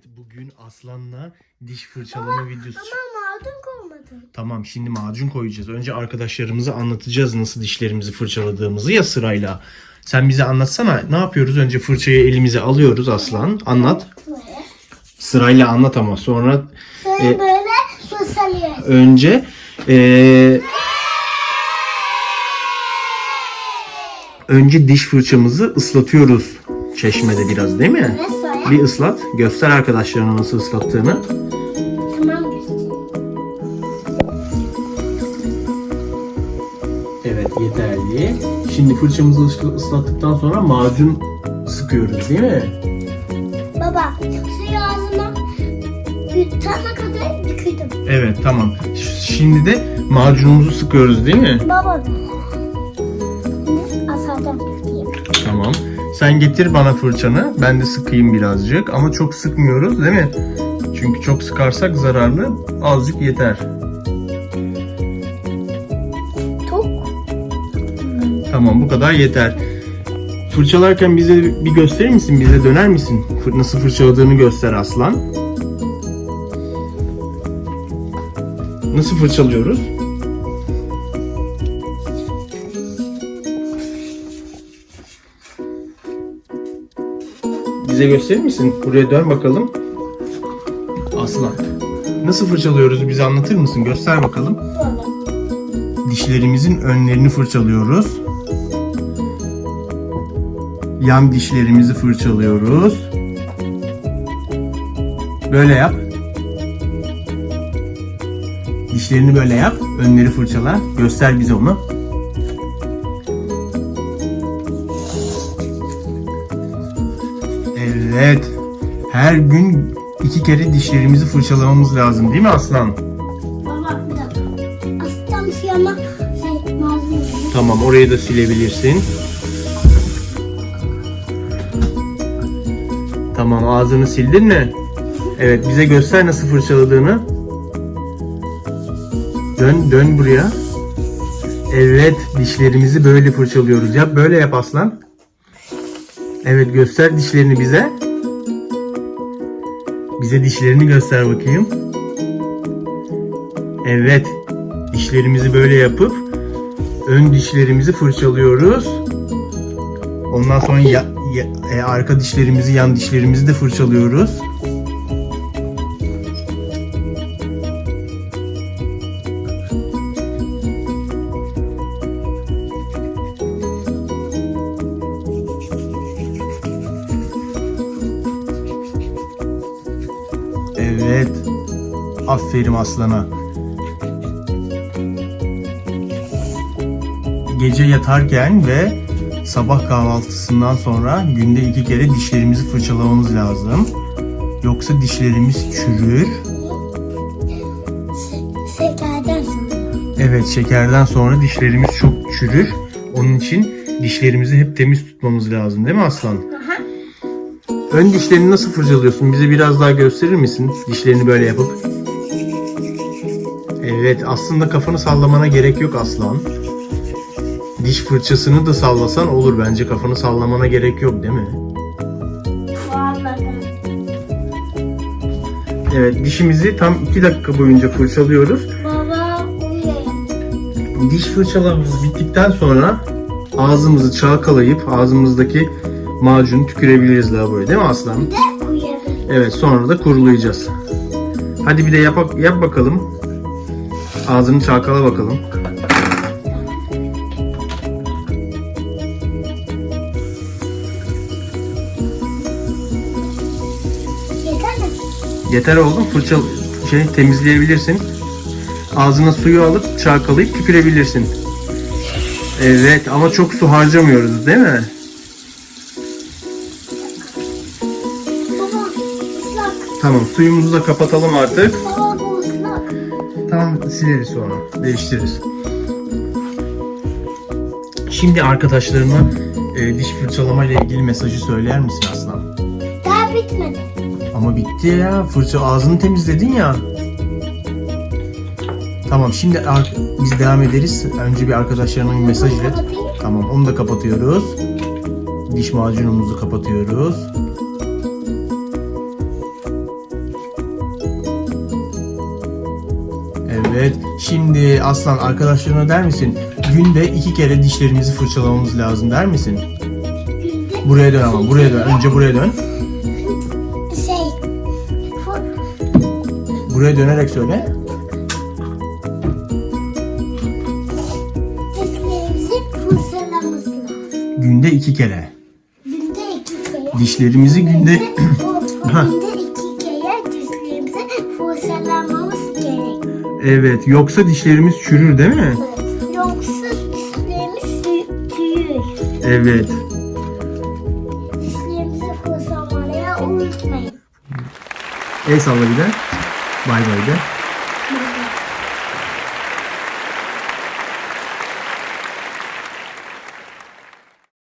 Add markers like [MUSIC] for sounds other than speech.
Evet bugün Aslan'la diş fırçalama videosu. Ama mağdum olmadım. Tamam şimdi macun koyacağız. Önce arkadaşlarımıza anlatacağız nasıl dişlerimizi fırçaladığımızı ya sırayla. Sen bize anlatsana ne yapıyoruz? Önce fırçayı elimize alıyoruz Aslan. Anlat. Böyle. Sırayla anlat ama sonra Sonra E- böyle fırçalıyoruz. önce eee, önce diş fırçamızı ıslatıyoruz çeşmede biraz değil mi? Ve sonra Bir ıslat. Göster arkadaşlarına nasıl ıslattığını. tamam. Evet yeterli. Şimdi fırçamızı ısla- ıslattıktan sonra macun sıkıyoruz değil mi? Baba suyu ağzıma yutana kadar yıkıyordum. Evet tamam. Şimdi de macunumuzu sıkıyoruz değil mi? Baba tutayım. Tamam. Sen getir bana fırçanı. Ben de sıkayım birazcık. Ama çok sıkmıyoruz değil mi? Çünkü çok sıkarsak zararlı. Azıcık yeter. Çok. Tamam bu kadar yeter. Fırçalarken bize bir gösterir misin? Bize döner misin? Nasıl fırçaladığını göster Aslan. Nasıl fırçalıyoruz? Bize gösterir misin? Buraya dön bakalım. Aslan. Nasıl fırçalıyoruz? Bize anlatır mısın? Göster bakalım. Dişlerimizin önlerini fırçalıyoruz. Yan dişlerimizi fırçalıyoruz. Böyle yap. Dişlerini böyle yap. Önleri fırçala. Göster bize onu. Evet. Her gün iki kere dişlerimizi fırçalamamız lazım değil mi Aslan? Baba bir dakika. Asistan bir şey ama şey. Tamam orayı da silebilirsin. Tamam ağzını sildin mi? Evet bize göster nasıl fırçaladığını. Dön dön buraya. Evet dişlerimizi böyle fırçalıyoruz. Yap böyle yap aslan. Evet göster dişlerini bize. Bize dişlerini göster bakayım. Evet dişlerimizi böyle yapıp ön dişlerimizi fırçalıyoruz. Ondan sonra ya- ya- e, arka dişlerimizi, yan dişlerimizi de fırçalıyoruz. Evet. Aferin aslana. gece yatarken ve sabah kahvaltısından sonra günde iki kere dişlerimizi fırçalamamız lazım. Yoksa dişlerimiz çürür. Şekerden sonra. Evet şekerden sonra dişlerimiz çok çürür. Onun için dişlerimizi hep temiz tutmamız lazım değil mi Aslan? Ön dişlerini nasıl fırçalıyorsun? Bize biraz daha gösterir misin? Dişlerini böyle yapıp. Evet aslında kafanı sallamana gerek yok Aslan. Diş fırçasını da sallasan olur bence kafanı sallamana gerek yok değil mi? Vallahi. Evet dişimizi tam 2 dakika boyunca fırçalıyoruz. Baba uyuyor. Diş fırçalamamız bittikten sonra ağzımızı çalkalayıp ağzımızdaki macunu tükürebiliriz lavaboya değil mi Aslan? Bir de uyuyor. Evet sonra da kurulayacağız. Hadi bir de yap, yap bakalım. Ağzını çalkala bakalım. Yeter mi? Yeter oğlum fırça şey temizleyebilirsin. Ağzına suyu alıp çalkalayıp tükürebilirsin. Evet ama çok su harcamıyoruz değil mi? Tamam suyumuzu da kapatalım artık. Tamam sileriz sonra. Değiştiririz. Şimdi arkadaşlarıma e, diş fırçalama ile ilgili mesajı söyler misin Aslan? Daha bitmedi. Ama bitti ya. Fırça ağzını temizledin ya. Tamam şimdi ar- biz devam ederiz. Önce bir arkadaşlarıma bir mesaj ilet. Kapatayım. Tamam onu da Diş macunumuzu kapatıyoruz. Tamam, onu da kapatıyoruz. Diş macunumuzu kapatıyoruz. Şimdi Aslan arkadaşlarına der misin? Günde iki kere dişlerimizi fırçalamamız lazım der misin? Günde Buraya dön ama buraya dön. Önce buraya dön. şey Buraya dönerek söyle. dişlerimizi fırçalamamız lazım. Günde iki kere. Günde iki kere. Dişlerimizi günde... [LAUGHS] Ha. günde evet. Yoksa dişlerimiz çürür değil mi? Yoksa dişlerimiz tüyür. Evet. Dişlerimizi fırçalamaya unutmayın. El salla bir de. Bay bay de.